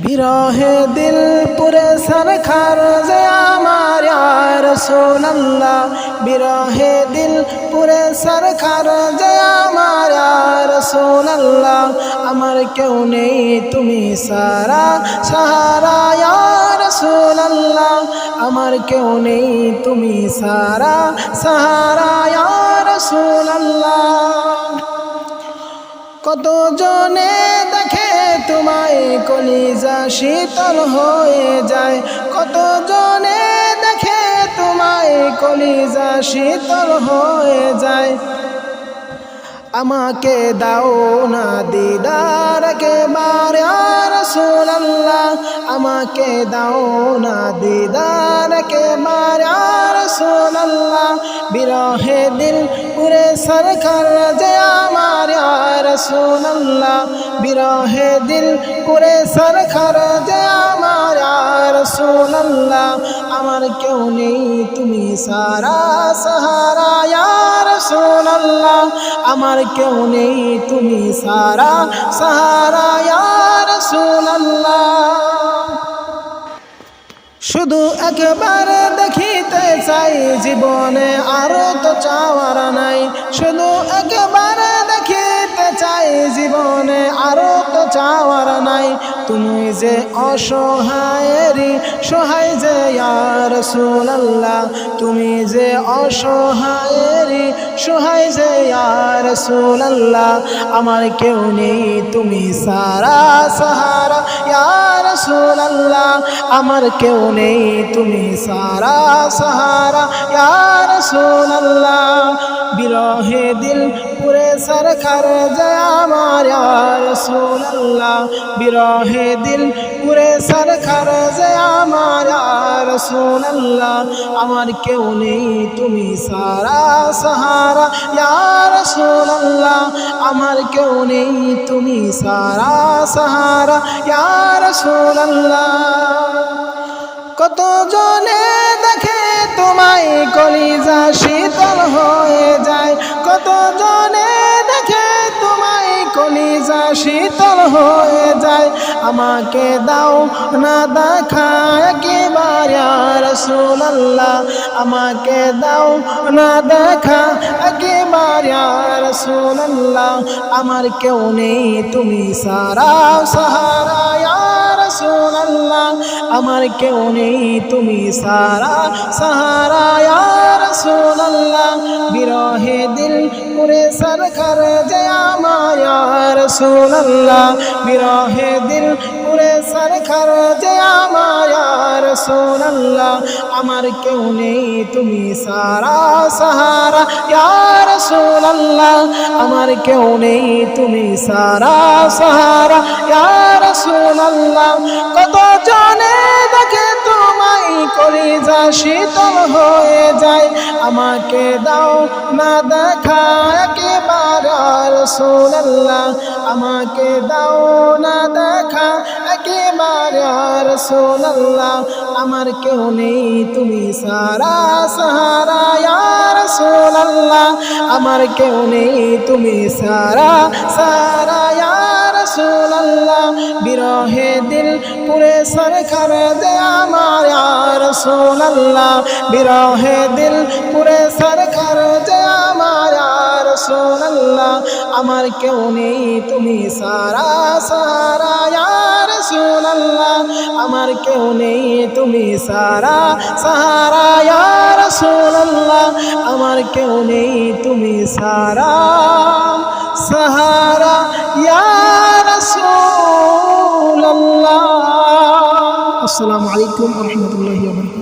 বিরহে দিল পুরে সরখার যে আমার রসোল্লাহ বিরহে দিল পুরে সরখার যে আমার রসোল্লাহ আমার কেউ নেই তুমি সারা, সাহারা রসোল্লাহ আমার কেউ নেই তুমি সারা, সাহারা রসোল্লাহ কত জনে তোমায় কলিজা শীতল হয়ে যায়। কত জনে দেখে তোমায় কলিজা শীতল হয়ে যায়। আমাকে দাও না দিদার কে বারে রসুল্লাহ আমাকে দাও না দিদার কে বারে রসুল্লাহ বিরহে দিল পুরে সরকার যে আমার রসুল্লাহ বিরহে দিল পুরে সরকার যে আমার রসুল্লাহ আমার কেউ নেই, তুমি সারা সাহারা রসুল্লাহ আমার কেউ নেই, তুমি সারা সাহারা রসুল্লাহ শুধু একবার দেখিতে চাই, জীবনে আরও তো চাওয়ার নাই। শুধু একবার জীবনে আরও তো চাওয়ার নাই। তুমি যে অসহায়েরই সহায় যে ইয়ার সুল্লাহ তুমি যে অসহায়েরই সহায় যে ইয়ার সুল্লাহ আমার কেউ নেই, তুমি সারা সাহারা ইয়ার সুল্লাহ আমার কেউ নেই, তুমি সারা সাহারা ইয়ার সুল্লাহ বিরহে দিল সরকার জয় আমার ইয়ার সুল্লাহ বিরহে দিল পুরে সরকার জয় আমার ইয়ার সুল্লাহ আমার কেউ নেই, তুমি সারা সাহারা ইয়ার সুল্লাহ আমার কেউ নেই, তুমি সারা সাহারা ইয়ার সুল্লাহ কত জনে দেখে তোমায় কলিজা শীতল হয়ে যায় কত জনে শীতল হয়ে যায়, আমাকে দাও না দেখা একেবারে। রসুল্লাহ আমাকে দাও না দেখা একেবারে। রসুল্লাহ আমার কেউ নেই, তুমি সারা সাহারা। আমার কেউ নেই, তুমি সারা সাহারা। রসুল্লাহ বিরহে দিল পুরে আমার রসুল্লাহ বিরহে দিল পুরে সরকার যে আমার রসুল্লাহ আমার কেউ নেই, তুমি সারা সাহারা রসুল্লাহ আমার কেউ নেই, তুমি সারা সাহারা রসুল্লাহ কত জনে দেখে তোমায় কলিজা শীতল হয়ে যায়, আমাকে দাও না দেখা, একেবারে রসুল্লাহ আমাকে দাও না দেখা, একেবারে রসুল্লাহ আমার কেউ নেই, তুমি সারা সাহারা রসুল্লাহ আমার কেউ নেই, তুমি সারা সারা রসুল্লাহ বিরহে দিল পুরে সরকার দে আমার রসুল্লাহ বিরহে দিল পুরে সরকার দে আমার রসুল্লাহ আমার কেউ নেই, তুমি সারা সারা রসুল্লাহ আমার কেউ নেই, তুমি সারা সাহারা রসুল্লাহ আমার কেউ নেই, তুমি সারা সাহারা রসুল্লাহ আসসালামু আলাইকুম রহমতুল্লাহ